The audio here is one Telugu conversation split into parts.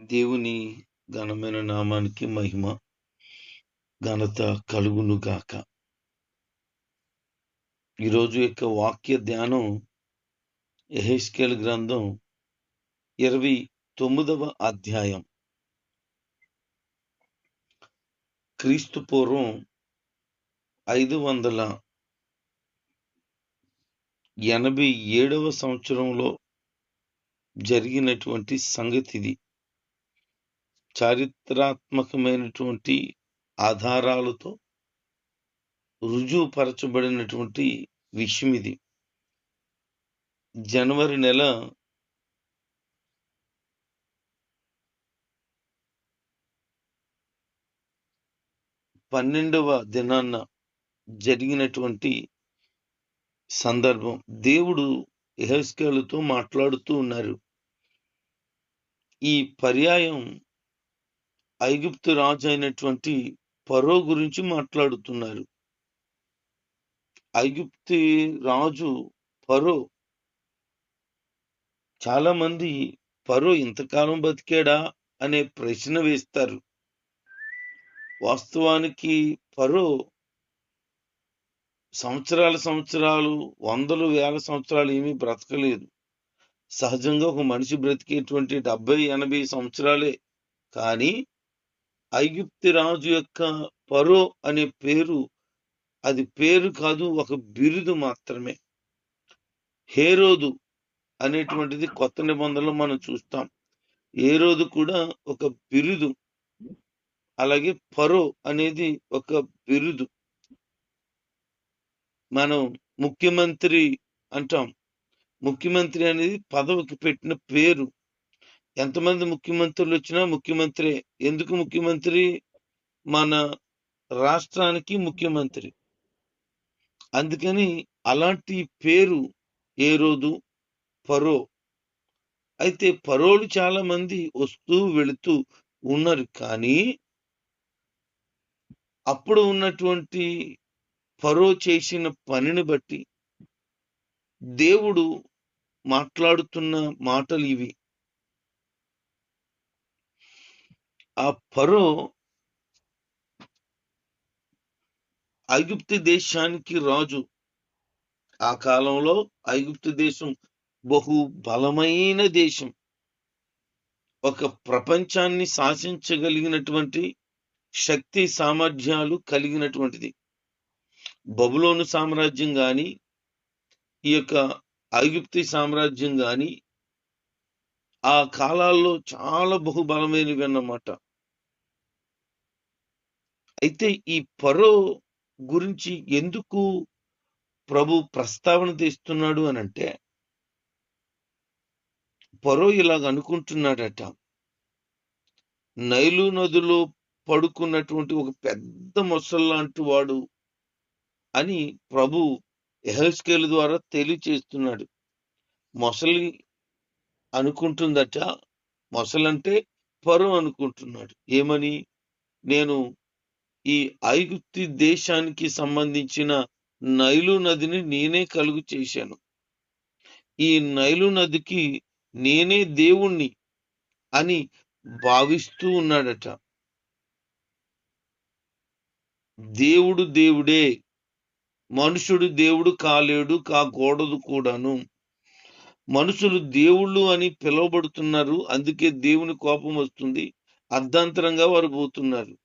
దేవుని ఘనమైన నామానికి మహిమ ఘనత కలుగును గాక. ఈరోజు యొక్క వాక్య ధ్యానం ఎహెస్కేల్ గ్రంథం ఇరవై తొమ్మిదవ అధ్యాయం. క్రీస్తు పూర్వం ఐదు వందల ఎనభై ఏడవ సంవత్సరంలో జరిగినటువంటి సంగతిది. చారిత్రాత్మకమైనటువంటి ఆధారాలతో రుజువుపరచబడినటువంటి విషయం ఇది. జనవరి నెల పన్నెండవ దినాన్న జరిగినటువంటి సందర్భం. దేవుడు ఎహస్కేలతో మాట్లాడుతూ ఉన్నారు. ఈ పర్యాయం ఐగుప్తు రాజు అయినటువంటి పరో గురించి మాట్లాడుతున్నారు. ఐగుప్తి రాజు పరో చాలా మంది పరో ఇంతకాలం బతికాడా అనే ప్రశ్న వేస్తారు. వాస్తవానికి పరో సంవత్సరాల సంవత్సరాలు వందలు వేల సంవత్సరాలు ఏమీ బ్రతకలేదు. సహజంగా ఒక మనిషి బ్రతికేటువంటి డెబ్బై ఎనభై సంవత్సరాలే. కానీ ఐగుప్తి రాజు యొక్క పరో అనే పేరు అది పేరు కాదు ఒక బిరుదు మాత్రమే. హేరోదు అనేటువంటిది కొత్త నిబంధనలు మనం చూస్తాం. ఏ రోజు కూడా ఒక బిరుదు అలాగే పరో అనేది ఒక బిరుదు. మనం ముఖ్యమంత్రి అంటాం. ముఖ్యమంత్రి అనేది పదవికి పెట్టిన పేరు. ఎంతమంది ముఖ్యమంత్రులు వచ్చినా ముఖ్యమంత్రి ఎందుకు ముఖ్యమంత్రి? మన రాష్ట్రానికి ముఖ్యమంత్రి. అందుకని అలాంటి పేరు ఏ రోజు? పరో. అయితే పరోలు చాలా మంది వస్తూ వెళుతూ ఉన్నారు కానీ అప్పుడు ఉన్నటువంటి పరో చేసిన పనిని బట్టి దేవుడు మాట్లాడుతున్న మాటలు ఇవి. ఆ పరో ఐగుప్తు దేశానికి రాజు. ఆ కాలంలో ఐగుప్తు దేశం బహు బలమైన దేశం. ఒక ప్రపంచాన్ని శాసించగలిగినటువంటి శక్తి సామర్థ్యాలు కలిగినటువంటిది. బబులోను సామ్రాజ్యం గాని ఈ యొక్క ఐగుప్తి సామ్రాజ్యం గాని ఆ కాలాల్లో చాలా బహుబలమైనవి అన్నమాట అయితే ఈ పరో గురించి ఎందుకు ప్రభు ప్రస్తావన తీస్తున్నాడు అని అంటే పరో ఇలాగ అనుకుంటున్నాడట. నైలు నదిలో పడుకున్నటువంటి ఒక పెద్ద మొసల్లాంటి వాడు అని ప్రభు ఎహెస్కేల్ ద్వారా తెలియచేస్తున్నాడు. మొసలి అనుకుంటుందట. మొసలంటే పరో అనుకుంటున్నాడు. ఏమని? నేను ఈ ఐగుప్తి దేశానికి సంబంధించిన నైలు నదిని నేనే కలుగు చేశాను. ఈ నైలు నదికి నేనే దేవుణ్ణి అని భావిస్తూ ఉన్నాడట. దేవుడు దేవుడే. మనుషుడు దేవుడు కాలేడు కాకూడదు కూడాను. మనుషులు దేవుళ్ళు అని పిలువబడుతున్నారు. అందుకే దేవుని కోపం వస్తుంది. అర్ధాంతరంగా వారు పోతున్నారు.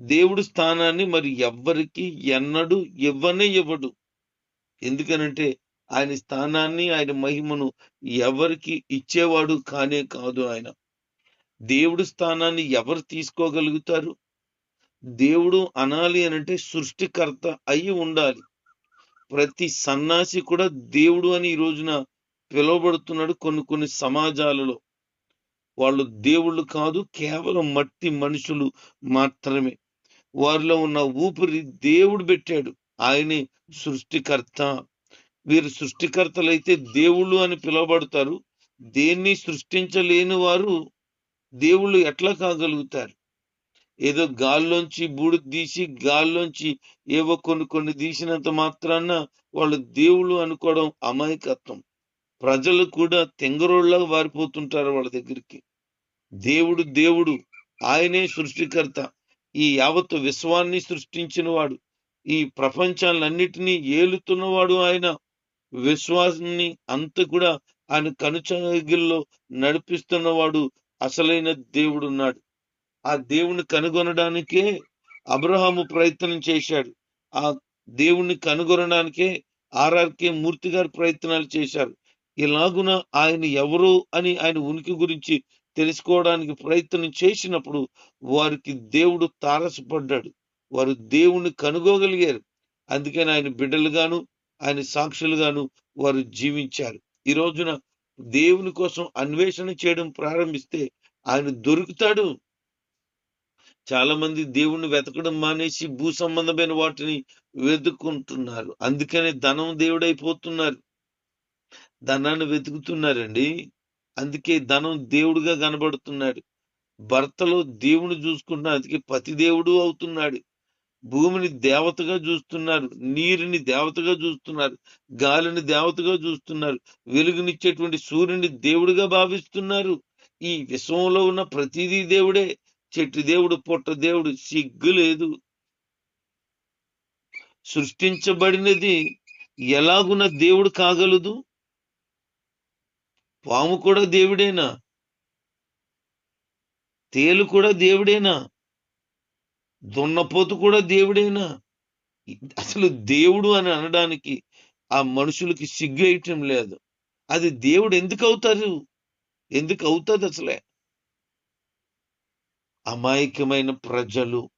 దేవుడు స్థానాన్ని మరి ఎవ్వరికి ఎన్నడు ఇవ్వనే ఇవ్వడు. ఎందుకనంటే ఆయన స్థానాన్ని ఆయన మహిమను ఎవరికి ఇచ్చేవాడు కానే కాదు ఆయన. దేవుడు స్థానాన్ని ఎవరు తీసుకోగలుగుతారు? దేవుడు అనాలి అనంటే సృష్టికర్త అయి ఉండాలి. ప్రతి సన్నాసి కూడా దేవుడు అని ఈ రోజున పిలువబడుతున్నాడు కొన్ని కొన్ని సమాజాలలో. వాళ్ళు దేవుళ్ళు కాదు కేవలం మట్టి మనుషులు మాత్రమే. వారిలో ఉన్న ఊపిరి దేవుడు పెట్టాడు. ఆయనే సృష్టికర్త. వీరు సృష్టికర్తలైతే దేవుళ్ళు అని పిలువబడతారు. దేన్ని సృష్టించలేని వారు దేవుళ్ళు ఎట్లా కాగలుగుతారు? ఏదో గాల్లోంచి బూడి తీసి గాల్లోంచి ఏవో కొన్ని కొన్ని తీసినంత మాత్రాన వాళ్ళు దేవుళ్ళు అనుకోవడం అమాయకత్వం. ప్రజలు కూడా తెంగరోళ్ళగా వారిపోతుంటారు వాళ్ళ దగ్గరికి. దేవుడు దేవుడు ఆయనే సృష్టికర్త. ఈ యావత్ విశ్వాన్ని సృష్టించిన వాడు ఈ ప్రపంచాలన్నిటినీ ఏలుతున్నవాడు ఆయన. విశ్వాసాన్ని అంత కూడా ఆయన కనుచగిల్లో నడిపిస్తున్నవాడు అసలైన దేవుడు ఉన్నాడు. ఆ దేవుని కనుగొనడానికే అబ్రహాము ప్రయత్నం చేశాడు. ఆ దేవుణ్ణి కనుగొనడానికే ఆర్ఆర్కే మూర్తి గారు ప్రయత్నాలు చేశారు. ఇలాగున ఆయన ఎవరు అని ఆయన ఉనికి గురించి తెలుసుకోవడానికి ప్రయత్నం చేసినప్పుడు వారికి దేవుడు తారసపడ్డాడు. వారు దేవుణ్ణి కనుగోగలిగారు అందుకని ఆయన బిడ్డలుగాను ఆయన సాక్షులుగాను వారు జీవించారు. ఈ రోజున దేవుని కోసం అన్వేషణ చేయడం ప్రారంభిస్తే ఆయన దొరుకుతాడు. చాలా మంది దేవుణ్ణి వెతకడం మానేసి భూ సంబంధమైన వాటిని వెతుక్కుంటున్నారు. అందుకనే ధనం దేవుడైపోతున్నారు. ధనాన్ని వెతుకుతున్నారండి. అందుకే ధనం దేవుడిగా కనబడుతున్నాడు. భర్తలో దేవుని చూసుకుంటున్నాడు అందుకే పతి దేవుడు అవుతున్నాడు. భూమిని దేవతగా చూస్తున్నారు. నీరుని దేవతగా చూస్తున్నారు. గాలిని దేవతగా చూస్తున్నారు. వెలుగునిచ్చేటువంటి సూర్యుని దేవుడిగా భావిస్తున్నారు. ఈ విశ్వంలో ఉన్న ప్రతిదీ దేవుడే. చెట్టు దేవుడు పొట్ట దేవుడు సిగ్గు లేదు. సృష్టించబడినది ఎలాగున దేవుడు కాగలదు? పాము కూడా దేవుడేనా? తేలు కూడా దేవుడేనా? దున్నపోతు కూడా దేవుడేనా? అసలు దేవుడు అని అనడానికి ఆ మనుషులకి సిగ్గేయటం లేదు. అది దేవుడు ఎందుకు అవుతారు? ఎందుకు అవుతుంది అసలే? అమాయకమైన ప్రజలు.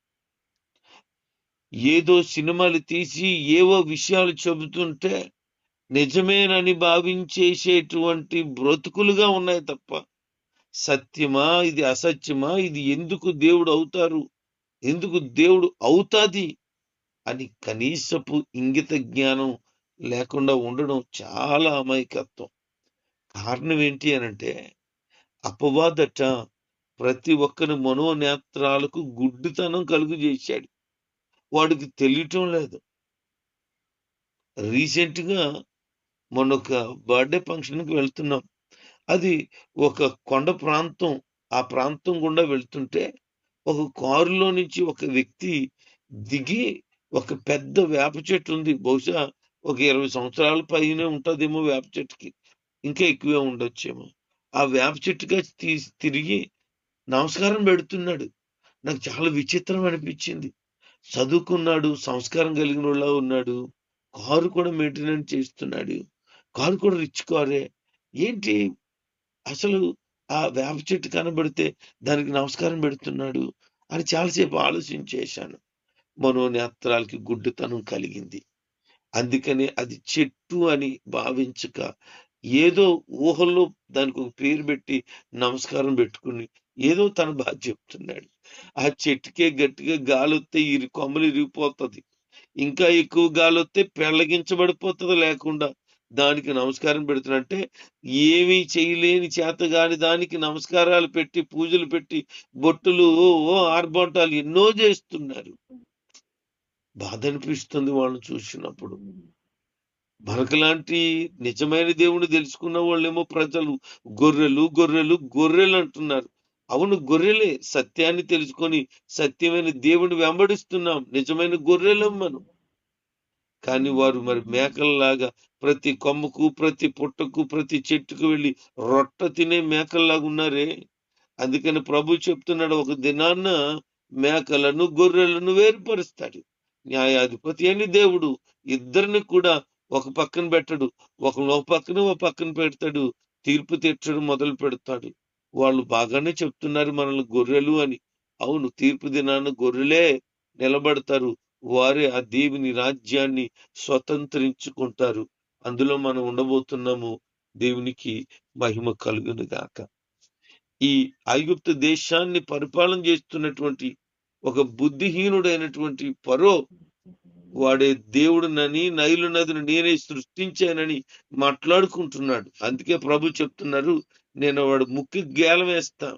ఏదో సినిమాలు తీసి ఏవో విషయాలు చెబుతుంటే నిజమేనని భావించేసేటువంటి బ్రతుకులుగా ఉన్నాయి తప్ప. సత్యమా? ఇది అసత్యమా? ఇది ఎందుకు దేవుడు అవుతారు? ఎందుకు దేవుడు అవుతాది? అని కనీసపు ఇంగిత జ్ఞానం లేకుండా ఉండడం చాలా అమాయకత్వం. కారణం ఏంటి అనంటే అపవాదట ప్రతి ఒక్కరి మనోనేత్రాలకు గుడ్డితనం కలుగు చేశాడు. వాడికి తెలియటం లేదు. రీసెంట్గా మొన్న ఒక బర్త్డే ఫంక్షన్కి వెళ్తున్నాం. అది ఒక కొండ ప్రాంతం ఆ ప్రాంతం గుండా వెళ్తుంటే ఒక కారులో నుంచి ఒక వ్యక్తి దిగి ఒక పెద్ద వేప చెట్టు ఉంది. బహుశా ఒక ఇరవై సంవత్సరాల పైనే ఉంటుందేమో వేప చెట్టుకి. ఇంకా ఎక్కువే ఉండొచ్చేమో. ఆ వేప చెట్టుగా తీసి తిరిగి నమస్కారం పెడుతున్నాడు. నాకు చాలా విచిత్రం అనిపించింది. చదువుకున్నాడు సంస్కారం కలిగిన వాళ్ళ ఉన్నాడు. కారు కూడా మెయింటెనెన్స్ చేస్తున్నాడు. కారు కూడా రిచ్ కారే ఏంటి? అసలు ఆ వేప చెట్టు కనబడితే దానికి నమస్కారం పెడుతున్నాడు అని చాలాసేపు ఆలోచించేశాను మనోనేత్రాలకి గుడ్డుతనం కలిగింది. అందుకనే అది చెట్టు అని భావించక ఏదో ఊహల్లో దానికి ఒక పేరు పెట్టి నమస్కారం పెట్టుకుని ఏదో తన బాధ చెప్తున్నాడు. ఆ చెట్టుకే గట్టిగా గాలి వస్తే ఇరి కొమ్మలు ఇరిగిపోతుంది. ఇంకా ఎక్కువ గాలి వస్తే పెళ్ళగించబడిపోతుంది లేకుండా దానికి నమస్కారం పెడుతున్నట్టే ఏమీ చేయలేని చేతగాని దానికి నమస్కారాలు పెట్టి పూజలు పెట్టి బొట్టులు ఓ ఆర్భాటాలు ఎన్నో చేస్తున్నారు. బాధ అనిపిస్తుంది వాళ్ళని చూసినప్పుడు. మనకులాంటి నిజమైన దేవుని తెలుసుకున్న వాళ్ళేమో ప్రజలు గొర్రెలు గొర్రెలు గొర్రెలు అంటున్నారు. అవును గొర్రెలే. సత్యాన్ని తెలుసుకొని సత్యమైన దేవుని వెంబడిస్తున్నాం. నిజమైన గొర్రెలం మనం. కానీ వారు మరి మేకల్లాగా ప్రతి కొమ్మకు ప్రతి పుట్టకు ప్రతి చెట్టుకు వెళ్ళి రొట్ట తినే మేకల్లాగా ఉన్నారే. అందుకని ప్రభు చెప్తున్నాడు ఒక దినాన్న మేకలను గొర్రెలను వేరుపరుస్తాడు. న్యాయాధిపతి అని దేవుడు ఇద్దరిని కూడా ఒక పక్కన పెట్టడు. ఒక ఒక పక్కన ఒక పక్కన పెడతాడు. తీర్పు తీర్చడం మొదలు పెడతాడు. వాళ్ళు బాగానే చెప్తున్నారు మనల్ని గొర్రెలు అని. అవును తీర్పు దినాన గొర్రెలే నిలబడతారు. వారే ఆ దేవుని రాజ్యాన్ని స్వతంత్రించుకుంటారు. అందులో మనం ఉండబోతున్నాము దేవునికి మహిమ కలుగును గాక ఈ ఐగుప్తు దేశాన్ని పరిపాలన చేస్తున్నటువంటి ఒక బుద్ధిహీనుడైనటువంటి పరో వాడే దేవుడునని నైలు నదిని నేనే సృష్టించానని మాట్లాడుకుంటున్నాడు. అందుకే ప్రభు చెప్తున్నారు నేను వాడు ముక్కి గేల వేస్తా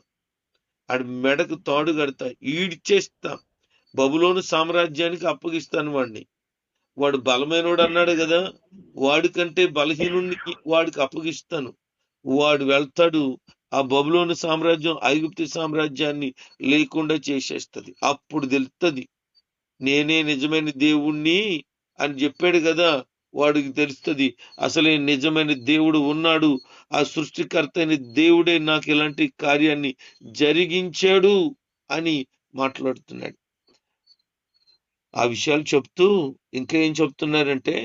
ఆడి మెడకు తాడు కడతా ఈడ్చేస్తా బబులోను సామ్రాజ్యానికి అప్పగిస్తాను వాడిని వాడు బలమైనవాడు అన్నాడు కదా వాడికంటే బలహీనుడికి వాడికి అప్పగిస్తాను. వాడు వెళ్తాడు ఆ బబులోని సామ్రాజ్యం ఐగుప్తి సామ్రాజ్యాన్ని లేకుండా చేసేస్తుంది. అప్పుడు తెలుస్తుంది నేనే నిజమైన దేవుణ్ణి అని చెప్పాడు కదా వాడికి తెలుస్తుంది. అసలే నిజమైన దేవుడు ఉన్నాడు ఆ సృష్టికర్త అయిన దేవుడే నాకు ఇలాంటి కార్యాన్ని జరిగించాడు అని మాట్లాడుతున్నాడు. ఆ విషయాలు చెప్తూ ఇంకా ఏం చెప్తున్నారంటే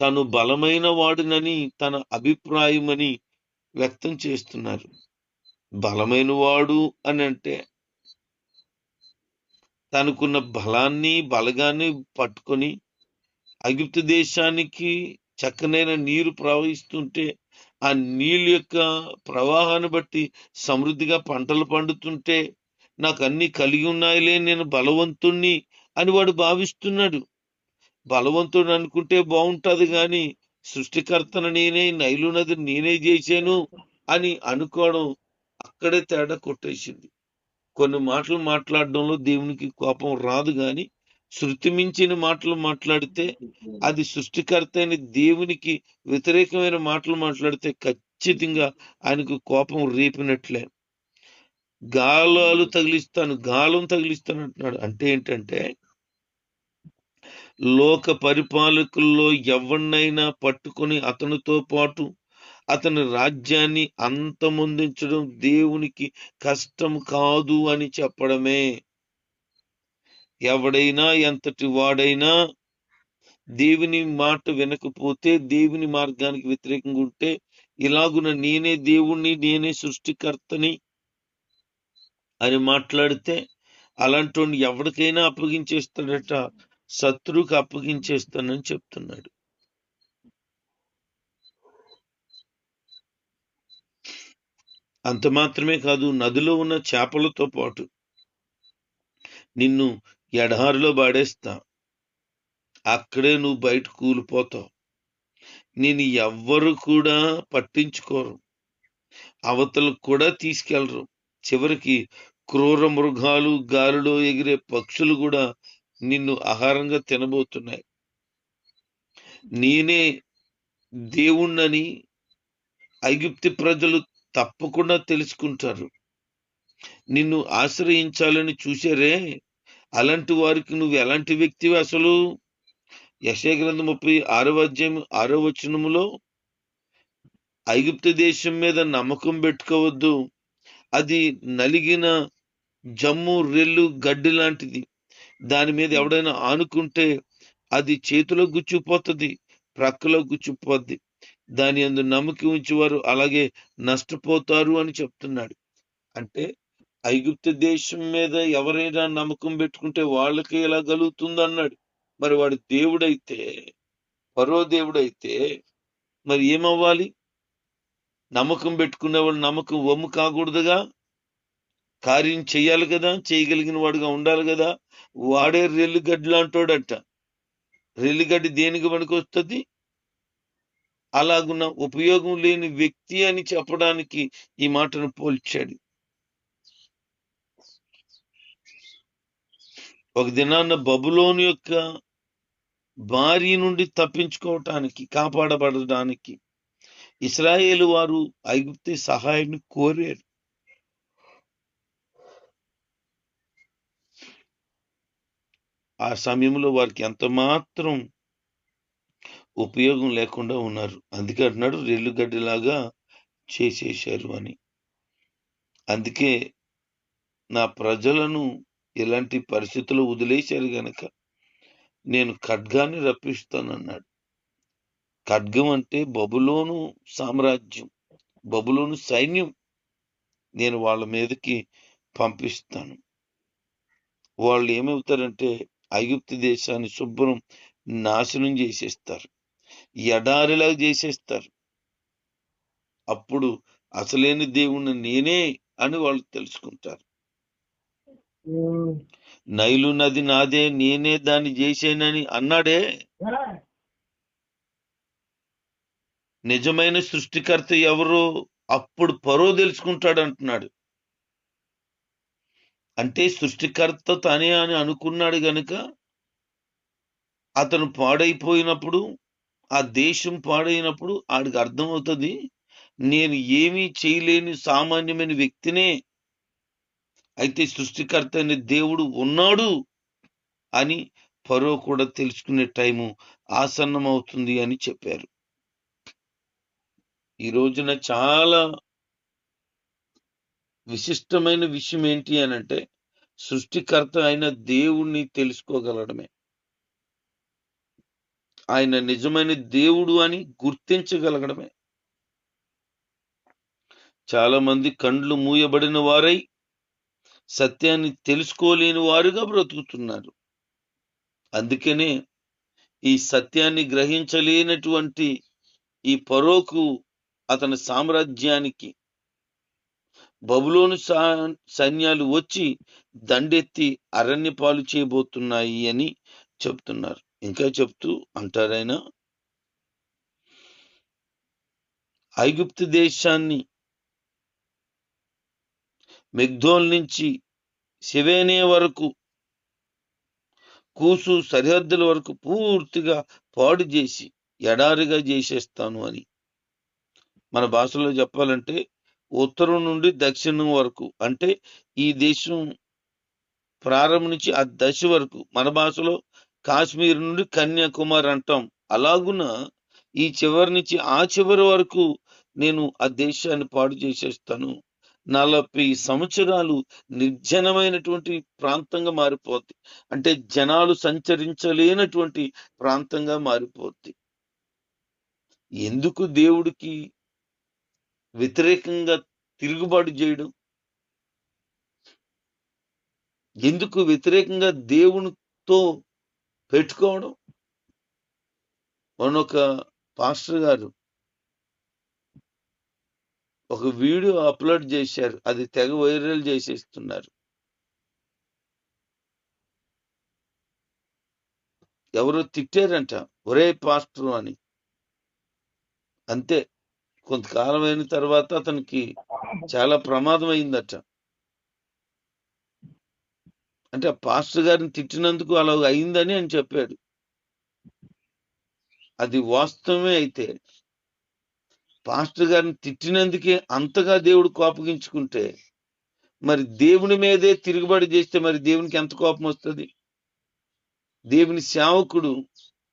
తను బలమైన వాడునని తన అభిప్రాయమని వ్యక్తం చేస్తున్నారు. బలమైన వాడు అని అంటే తనకున్న బలాన్ని బలగాన్ని పట్టుకొని అగిప్తు దేశానికి చక్కనైన నీరు ప్రవహిస్తుంటే ఆ నీళ్ళ యొక్క ప్రవాహాన్ని బట్టి సమృద్ధిగా పంటలు పండుతుంటే నాకు అన్ని కలిగి ఉన్నాయిలే నేను బలవంతుణ్ణి అని వాడు భావిస్తున్నాడు. బలవంతుడు అనుకుంటే బాగుంటది గాని సృష్టికర్తను నేనే నైలు నది నేనే చేశాను అని అనుకోవడం అక్కడే తేడా కొట్టేసింది. కొన్ని మాటలు మాట్లాడడంలో దేవునికి కోపం రాదు గాని శృతి మించిన మాటలు మాట్లాడితే అది సృష్టికర్త అయిన దేవునికి వ్యతిరేకమైన మాటలు మాట్లాడితే ఖచ్చితంగా ఆయనకు కోపం రేపినట్లే. గాలాలు తగిలిస్తాను గాలం తగిలిస్తాను అంటున్నాడు. అంటే ఏంటంటే లోక పరిపాలకుల్లో ఎవరినైనా పట్టుకొని అతనితో పాటు అతని రాజ్యాన్ని అంతమొందించడం దేవునికి కష్టం కాదు అని చెప్పడమే. ఎవడైనా ఎంతటి వాడైనా దేవుని మాట వినకపోతే దేవుని మార్గానికి వ్యతిరేకంగా ఉంటే ఇలాగున నేనే దేవుణ్ణి నేనే సృష్టికర్తని అని మాట్లాడితే అలాంటి ఎవరికైనా అప్పగించేస్తాడట. శత్రువుకి అప్పగించేస్తానని చెప్తున్నాడు. అంత మాత్రమే కాదు నదిలో ఉన్న చేపలతో పాటు నిన్ను ఎడారిలో బాడేస్తా. అక్కడే నువ్వు బయట కూలిపోతావు. నేను ఎవ్వరు కూడా పట్టించుకోరు. అవతలకు కూడా తీసుకెళ్ళరు. చివరికి క్రూర మృగాలు గాలిలో ఎగిరే పక్షులు కూడా నిన్ను ఆహారంగా తినబోతున్నాయి. నేనే దేవుణ్ణని ఐగుప్తి ప్రజలు తప్పకుండా తెలుసుకుంటారు. నిన్ను ఆశ్రయించాలని చూశారే? అలాంటి వారికి నువ్వు ఎలాంటి వ్యక్తివి అసలు? యశయ ముప్పై ఆరో అధ్యాయం ఆరో వచనములో ఐగుప్తు దేశం మీద నమ్మకం పెట్టుకోవద్దు. అది నలిగిన జమ్ము రెల్లు గడ్డి లాంటిది. దాని మీద ఎవడైనా ఆనుకుంటే అది చేతిలో గుచ్చిపోతుంది ప్రక్కలో గుచ్చిపోద్ది. దాని అందు నమ్మకం ఉంచేవారు అలాగే నష్టపోతారు అని చెప్తున్నాడు. అంటే ఐగుప్తు దేశం మీద ఎవరైనా నమ్మకం పెట్టుకుంటే వాళ్ళకి ఎలా కలుగుతుంది అన్నాడు. మరి వాడు దేవుడైతే పరో దేవుడైతే మరి ఏమవ్వాలి? నమ్మకం పెట్టుకునే వాళ్ళు నమ్మకం వమ్ము కాకూడదుగా? కార్యం చేయాలి కదా చేయగలిగిన వాడుగా ఉండాలి కదా వాడే రెల్లిగడ్డి అంటాడట రెల్లిగడ్డి దేనికి పనికొస్తుంది? అలాగున్న ఉపయోగం లేని వ్యక్తి అని చెప్పడానికి ఈ మాటను పోల్చాడు. ఒక దినాన్న బబులోని యొక్క భార్య నుండి తప్పించుకోవటానికి కాపాడబడడానికి ఇస్రాయేల్ వారు ఐగుప్తి సహాయాన్ని కోరారు. ఆ సమయంలో వారికి ఎంత మాత్రం ఉపయోగం లేకుండా ఉన్నారు. అందుకే అంటున్నాడు రెల్లుగడ్డలాగా చేసేశారు అని. అందుకే నా ప్రజలను ఇలాంటి పరిస్థితులు వదిలేశారు గనక నేను ఖడ్గాన్ని రప్పిస్తానన్నాడు. ఖడ్గం అంటే బబులోను సామ్రాజ్యం బబులోను సైన్యం నేను వాళ్ళ మీదకి పంపిస్తాను. వాళ్ళు ఏమవుతారంటే ఐగుప్తు దేశాన్ని శుభ్రం నాశనం చేసేస్తారు. ఎడారిలాగా చేసేస్తారు. అప్పుడు అసలేని దేవుణ్ణి నేనే అని వాళ్ళు తెలుసుకుంటారు. నైలు నది నాదే నేనే దాన్ని చేశానని అన్నాడే. నిజమైన సృష్టికర్త ఎవరు? అప్పుడు పరో తెలుసుకుంటాడు అంటున్నాడు అంటే సృష్టికర్త తనే అని అనుకున్నాడు గనుక అతను పాడైపోయినప్పుడు ఆ దేశం పాడైనప్పుడు ఆడికి అర్థమవుతుంది నేను ఏమీ చేయలేని సామాన్యమైన వ్యక్తినే. అయితే సృష్టికర్త అనే దేవుడు ఉన్నాడు అని పరో కూడా తెలుసుకునే టైము ఆసన్నమవుతుంది అని చెప్పారు. ఈ రోజున చాలా విశిష్టమైన విషయం ఏంటి అని అంటే సృష్టికర్త అయిన దేవుణ్ణి తెలుసుకోగలడమే. ఆయన నిజమైన దేవుడు అని గుర్తించగలగడమే. చాలా మంది కండ్లు మూయబడిన వారై సత్యాన్ని తెలుసుకోలేని వారుగా బ్రతుకుతున్నారు. అందుకనే ఈ సత్యాన్ని గ్రహించలేనటువంటి ఈ పరోకు అతని సామ్రాజ్యానికి బబులోను సైన్యాలు వచ్చి దండెత్తి అరణ్య పాలు చేయబోతున్నాయి అని చెప్తున్నారు. ఇంకా చెప్తూ అంటారైనా ఐగుప్తు దేశాన్ని మెగ్ధోల్ నుంచి శివేనే వరకు కూసు సరిహద్దుల వరకు పూర్తిగా పాడు చేసి ఎడారిగా చేసేస్తాను అని. మన భాషలో చెప్పాలంటే ఉత్తరం నుండి దక్షిణం వరకు. అంటే ఈ దేశం ప్రారంభం నుంచి ఆ దశ వరకు మన భాషలో కాశ్మీర్ నుండి కన్యాకుమారి అంటాం. అలాగున ఈ చివరి నుంచి ఆ చివరి వరకు నేను ఆ దేశాన్ని పాడు చేసేస్తాను. నలభై సంవత్సరాలు నిర్జనమైనటువంటి ప్రాంతంగా మారిపోద్ది. అంటే జనాలు సంచరించలేనటువంటి ప్రాంతంగా మారిపోద్ది. ఎందుకు దేవుడికి వ్యతిరేకంగా తిరుగుబాటు చేయడం? ఎందుకు వ్యతిరేకంగా దేవునితో పెట్టుకోవడం? మనొక పాస్టర్ గారు ఒక వీడియో అప్లోడ్ చేశారు. అది తెగ వైరల్ చేసేస్తున్నారు. ఎవరో తిట్టారంట. ఒరే పాస్టర్ అని. అంతే. కొంతకాలం అయిన తర్వాత అతనికి చాలా ప్రమాదం అయిందట అంటే ఆ పాస్టర్ గారిని తిట్టినందుకు అలా అయిందని అని చెప్పాడు. అది వాస్తవమే అయితే. పాస్టర్ గారిని తిట్టినందుకే అంతగా దేవుడు కోపగించుకుంటే మరి దేవుని మీదే తిరుగుబడి చేస్తే మరి దేవునికి ఎంత కోపం వస్తుంది? దేవుని సేవకుడు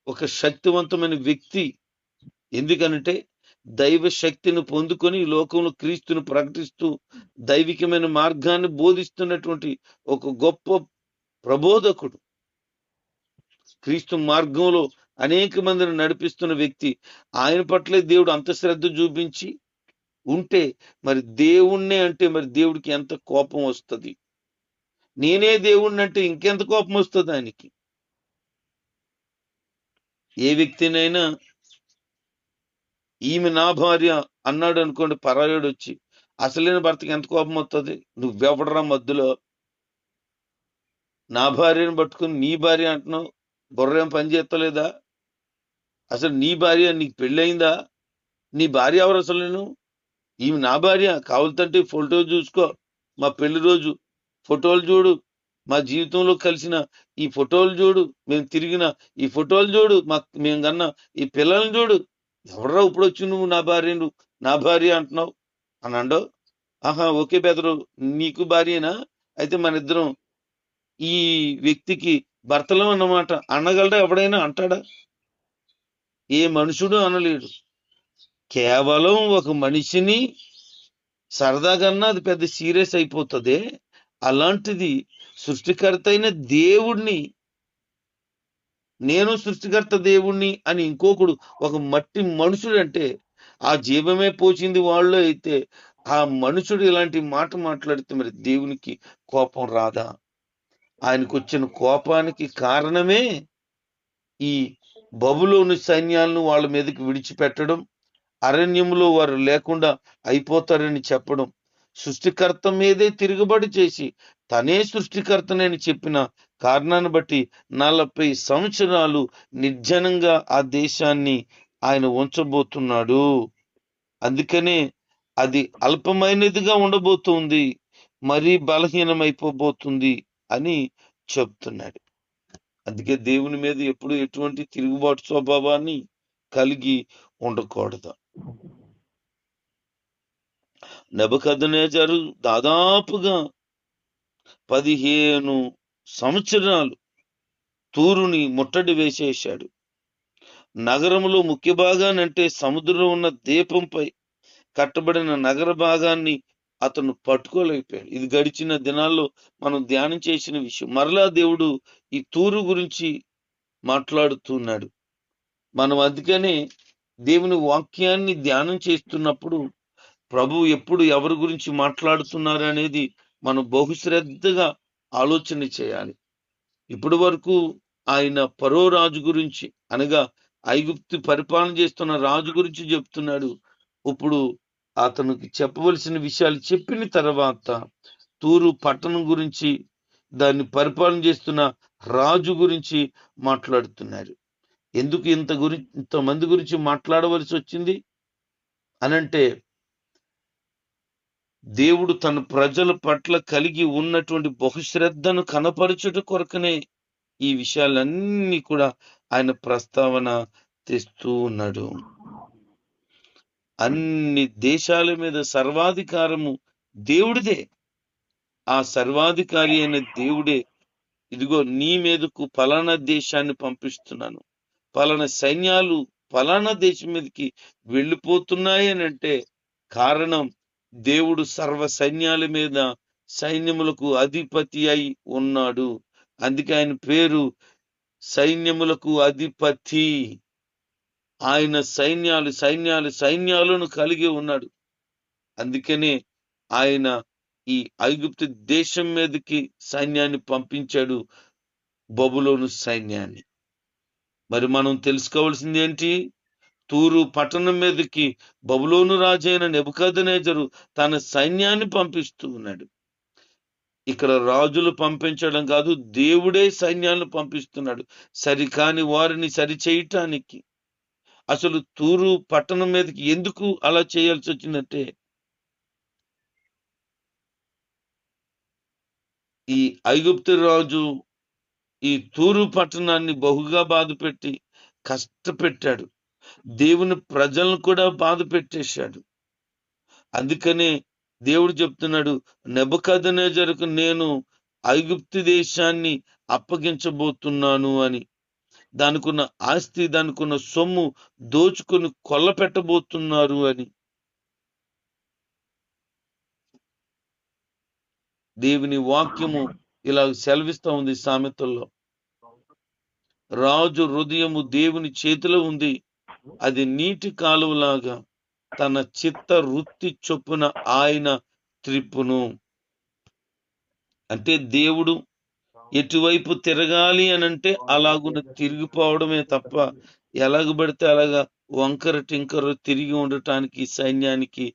ఒక శక్తివంతమైన వ్యక్తి ఎందుకనంటే దైవ శక్తిని పొందుకొని లోకంలో క్రీస్తును ప్రకటిస్తూ దైవికమైన మార్గాన్ని బోధిస్తున్నటువంటి ఒక గొప్ప ప్రబోధకుడు. క్రీస్తు మార్గంలో అనేక మందిని నడిపిస్తున్న వ్యక్తి ఆయన పట్లే దేవుడు అంత శ్రద్ధ చూపించి ఉంటే మరి దేవుణ్ణే అంటే మరి దేవుడికి ఎంత కోపం వస్తుంది? నేనే దేవుణ్ణి అంటే ఇంకెంత కోపం వస్తుంది ఆయనకి? ఏ వ్యక్తినైనా ఈమె నా భార్య అన్నాడు అనుకోండి పరాయుడు వచ్చి అసలైన భర్తకి ఎంత కోపం వస్తుంది నువ్వెవడరా మధ్యలో? నా భార్యను పట్టుకుని నీ భార్య అంటున్నావు? బుర్రేం పని చేస్తలేదా అసలు నీ భార్య నీకు పెళ్ళయిందా? నీ భార్య ఎవరు అసలు నేను? ఈమె నా భార్య? కావాలంటే ఫోటో చూసుకో. మా పెళ్ళి రోజు ఫోటోలు చూడు. మా జీవితంలో కలిసిన ఈ ఫోటోలు చూడు. మేము తిరిగిన ఈ ఫోటోలు చూడు. మా మేము కన్నా ఈ పిల్లల్ని చూడు. ఎవడరా ఇప్పుడు వచ్చి నువ్వు నా భార్య నువ్వు నా భార్య అంటున్నావు? అని అండవు. ఆహా ఓకే బెదరు నీకు భార్యనా? అయితే మన ఇద్దరం ఈ వ్యక్తికి భర్తలం అన్నమాట. అనగలడా ఎవడైనా అంటాడా? ఏ మనుషుడు అనలేడు. కేవలం ఒక మనిషిని సరదాగన్నా అది పెద్ద సీరియస్ అయిపోతుంది. అలాంటిది సృష్టికర్త అయిన దేవుడిని నేను సృష్టికర్త దేవుణ్ణి అని ఇంకొకడు ఒక మట్టి మనుషుడు అంటే ఆ జీవమే పోచింది వాళ్ళు అయితే ఆ మనుషుడు ఇలాంటి మాట మాట్లాడితే మరి దేవునికి కోపం రాదా? ఆయనకు వచ్చిన కోపానికి కారణమే ఈ బబులోని సైన్యాలను వాళ్ళ మీదకి విడిచిపెట్టడం అరణ్యంలో వారు లేకుండా అయిపోతారని చెప్పడం సృష్టికర్త మీదే తిరుగుబడి చేసి తనే సృష్టికర్తనని చెప్పిన కారణాన్ని బట్టి నలభై సంవత్సరాలు నిర్జనంగా ఆ దేశాన్ని ఆయన ఉంచబోతున్నాడు. అందుకనే అది అల్పమైనదిగా ఉండబోతుంది మరీ బలహీనమైపోబోతుంది అని చెప్తున్నాడు. అందుకే దేవుని మీద ఎప్పుడు ఎటువంటి తిరుగుబాటు స్వభావాన్ని కలిగి ఉండకూడదు. నెబకదనేజరు దాదాపుగా పదిహేను సంవత్సరాలు తూరుని ముట్టడి వేసేశాడు. నగరంలో ముఖ్య భాగానంటే సముద్రంలో ఉన్న దీపంపై కట్టబడిన నగర భాగాన్ని అతను పట్టుకోలేకపోయాడు. ఇది గడిచిన దినాల్లో మనం ధ్యానం చేసిన విషయం. మరలా దేవుడు ఈ తూరు గురించి మాట్లాడుతున్నాడు. మనం అందుకనే దేవుని వాక్యాన్ని ధ్యానం చేస్తున్నప్పుడు ప్రభు ఎప్పుడు ఎవరి గురించి మాట్లాడుతున్నారు అనేది మనం బహుశ్రద్ధగా ఆలోచన చేయాలి. ఇప్పటి వరకు ఆయన పరో రాజు గురించి అనగా ఐగుప్తు పరిపాలన చేస్తున్న రాజు గురించి చెప్తున్నాడు. ఇప్పుడు అతనికి చెప్పవలసిన విషయాలు చెప్పిన తర్వాత తూరు పట్టణం గురించి దాన్ని పరిపాలన చేస్తున్న రాజు గురించి మాట్లాడుతున్నారు. ఎందుకు ఇంత గురి ఇంతమంది గురించి మాట్లాడవలసి వచ్చింది? అనంటే దేవుడు తన ప్రజల పట్ల కలిగి ఉన్నటువంటి బహుశ్రద్ధను కనపరచుట కొరకనే ఈ విషయాలన్నీ కూడా ఆయన ప్రస్తావన తెస్తూ ఉన్నాడు. అన్ని దేశాల మీద సర్వాధికారము దేవుడిదే. ఆ సర్వాధికారి అయిన దేవుడే ఇదిగో నీ మీదకు ఫలానా దేశాన్ని పంపిస్తున్నాను. పలానా సైన్యాలు ఫలానా దేశం మీదకి వెళ్ళిపోతున్నాయి అని అంటే కారణం దేవుడు సర్వ సైన్యాల మీద సైన్యములకు అధిపతి అయి ఉన్నాడు. అందుకే ఆయన పేరు సైన్యములకు అధిపతి. ఆయన సైన్యాలు సైన్యాలు సైన్యాలను కలిగి ఉన్నాడు. అందుకనే ఆయన ఈ ఐగుప్తు దేశం మీదకి సైన్యాన్ని పంపించాడు. బబులోను సైన్యాన్ని. మరి మనం తెలుసుకోవాల్సింది ఏంటి? తూరు పట్టణం మీదకి బబులోను రాజైన నెబుకదనేజరు తన సైన్యాన్ని పంపిస్తూ ఉన్నాడు. ఇక్కడ రాజులు పంపించడం కాదు దేవుడే సైన్యాలను పంపిస్తున్నాడు. సరికాని వారిని సరి చేయటానికి అసలు తూరు పట్టణం మీదకి ఎందుకు అలా చేయాల్సి వచ్చిందంటే ఈ ఐగుప్తు రాజు ఈ తూరు పట్టణాన్ని బహుగా బాధపెట్టి కష్టపెట్టాడు. దేవుని ప్రజలను కూడా బాధ పెట్టేశాడు. అందుకనే దేవుడు చెప్తున్నాడు నెబకదనేజరకు నేను ఐగుప్తు దేశాన్ని అప్పగించబోతున్నాను అని. దానికున్న ఆస్తి దానికున్న సొమ్ము దోచుకొని కొల్ల పెట్టబోతున్నారు అని. దేవుని వాక్యము ఇలా సెలవిస్తా ఉంది సామెతల్లో. రాజు హృదయము దేవుని చేతిలో ఉంది. అది నీటి కాలువలాగా తన చిత్త వృత్తి చొప్పున ఆయన త్రిప్పును. అంటే దేవుడు ఎటువైపు తిరగాలి అని అంటే అలాగున తిరిగిపోవడమే తప్ప ఎలాగ పడితే అలాగా వంకర టింకరు తిరిగి ఉండటానికి సైన్యానికి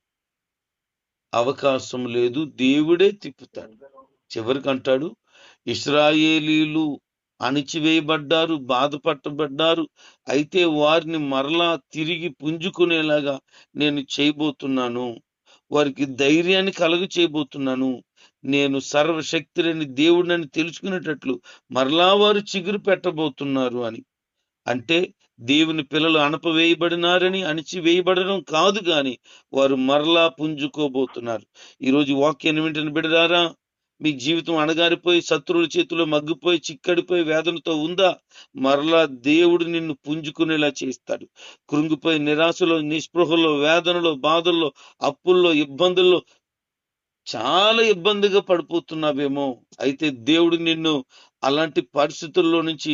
అవకాశం లేదు. దేవుడే తిప్పుతాడు. చివరికి అంటాడు ఇస్రాయేలీలు అణిచివేయబడ్డారు బాధపట్టబడ్డారు అయితే వారిని మరలా తిరిగి పుంజుకునేలాగా నేను చేయబోతున్నాను. వారికి ధైర్యాన్ని కలుగు చేయబోతున్నాను. నేను సర్వశక్తులని దేవుడిని తెలుసుకునేటట్లు మరలా వారు చిగురు పెట్టబోతున్నారు అని. అంటే దేవుని పిల్లలు అణపవేయబడినారని అణిచివేయబడడం కాదు కానీ వారు మరలా పుంజుకోబోతున్నారు. ఈరోజు వాక్యాన్ని వింటని బిడరారా మీ జీవితం అణగారిపోయి శత్రువుల చేతిలో మగ్గిపోయి చిక్కడిపోయి వేదనతో ఉందా? మరలా దేవుడు నిన్ను పుంజుకునేలా చేస్తాడు. కృంగిపోయి నిరాశలో నిస్పృహలో వేదనలో బాధల్లో అప్పుల్లో ఇబ్బందుల్లో చాలా ఇబ్బందిగా పడిపోతున్నావేమో. అయితే దేవుడు నిన్ను అలాంటి పరిస్థితుల్లో నుంచి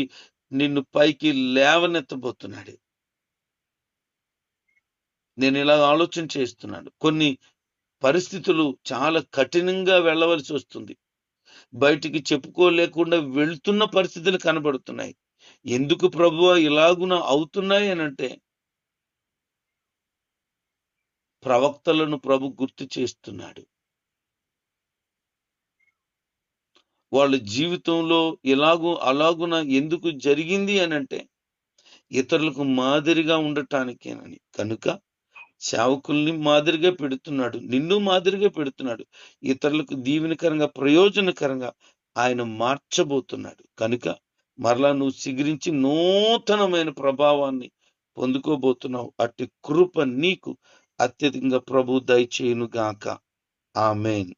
నిన్ను పైకి లేవనెత్తబోతున్నాడు. నేను ఇలా ఆలోచన చేస్తున్నాడు కొన్ని పరిస్థితులు చాలా కఠినంగా వెళ్ళవలసి వస్తుంది. బయటికి చెప్పుకోలేకుండా వెళ్తున్న పరిస్థితులు కనబడుతున్నాయి. ఎందుకు ప్రభు ఇలాగున అవుతున్నాయి అని అంటే ప్రవక్తలను ప్రభు గుర్తు చేస్తున్నాడు. వాళ్ళ జీవితంలో ఇలాగూ అలాగున ఎందుకు జరిగింది అని అంటే ఇతరులకు మాదిరిగా ఉండటానికేనని. కనుక సేవకుల్ని మాదిరిగా పెడుతున్నాడు నిన్ను మాదిరిగా పెడుతున్నాడు. ఇతరులకు దీవెనకరంగా ప్రయోజనకరంగా ఆయన మార్చబోతున్నాడు. కనుక మరలా నువ్వు సిగిరించి నూతనమైన ప్రభావాన్ని పొందుకోబోతున్నావు. అట్టి కృప నీకు అత్యధికంగా ప్రభు దయచేయునుగాక ఆమెన్.